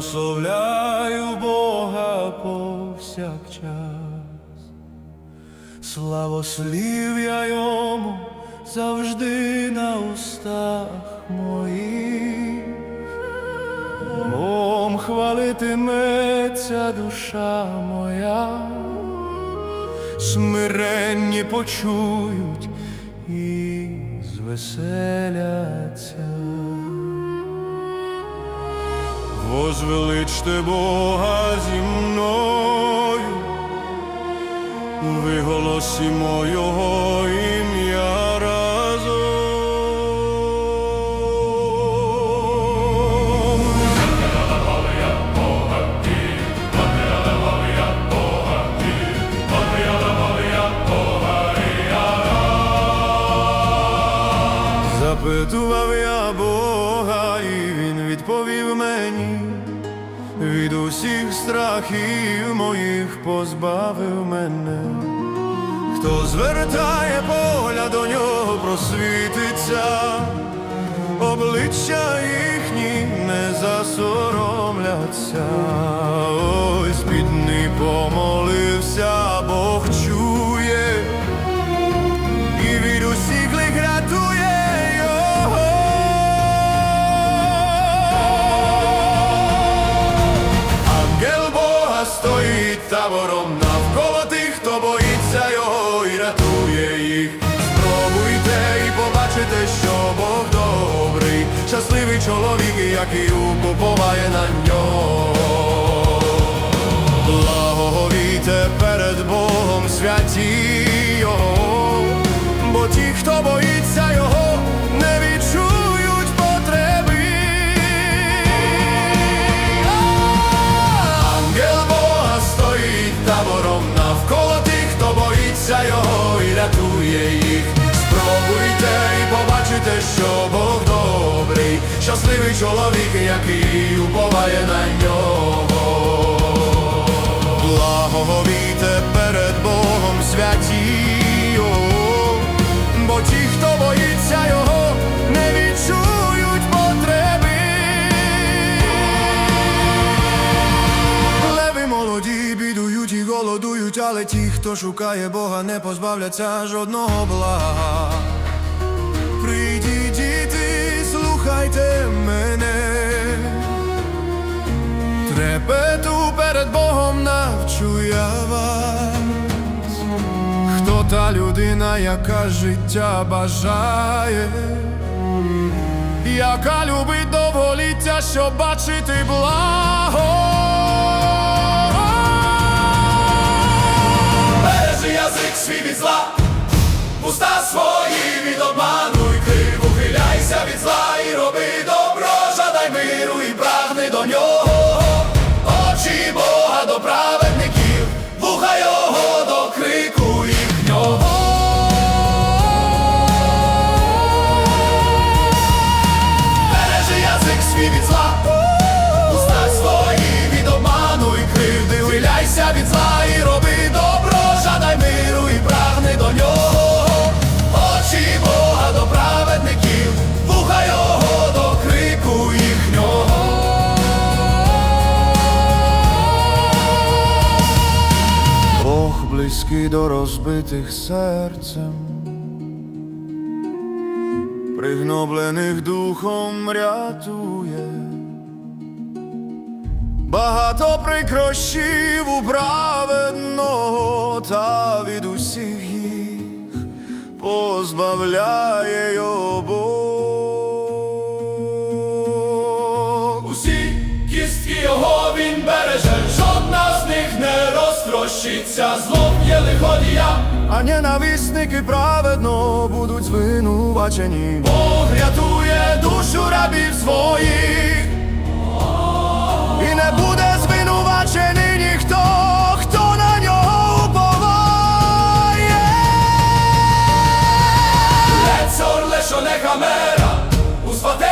прославляю Бога повсякчас, славослів'я йому завжди на устах моїх. Бом хвалитиметься душа моя, смиренні почують і звеселяться. Возвеличте Бога зі мною, виголосимо Його ім'я Запитував я Бога, і він відповів мені, від усіх страхів моїх позбавив мене. Хто звертає погляд до нього, просвітиться, обличчя їхні не засоромляться. Ось бідний помолився, табором навколо тих, хто боїться його і рятує їх. Спробуйте і побачите, що Бог добрий, щасливий чоловік, який уповає на нього. Благоговійте перед Богом святі Його, бо ті, хто боїться Його і рятує їх. Спробуйте і побачите, що Бог добрий, щасливий чоловік, який уповає на нього. Але ті, хто шукає Бога, не позбавляться жодного блага. Прийдіть, діти, слухайте мене. Трепету перед Богом навчу я вас, хто та людина, яка життя бажає, яка любить довголіття, щоб бачити благо. Від зла і роби добро, жадай миру і прагни до нього. Очі Бога до праведників, вуха його до крику їхнього. Бог близький до розбитих серцем, пригноблених духом рятує, багато прикрощів у праведного, та від усіх їх позбавляє його Бог. Усі кістки його він береже, жодна з них не розтрощиться, злом є лиходія. А ненависники праведно будуть звинувачені. Бог рятує душу рабів своїх. Не буде звинувачений ніхто, хто на нього уповає. Лецор лешоне камера, у хамида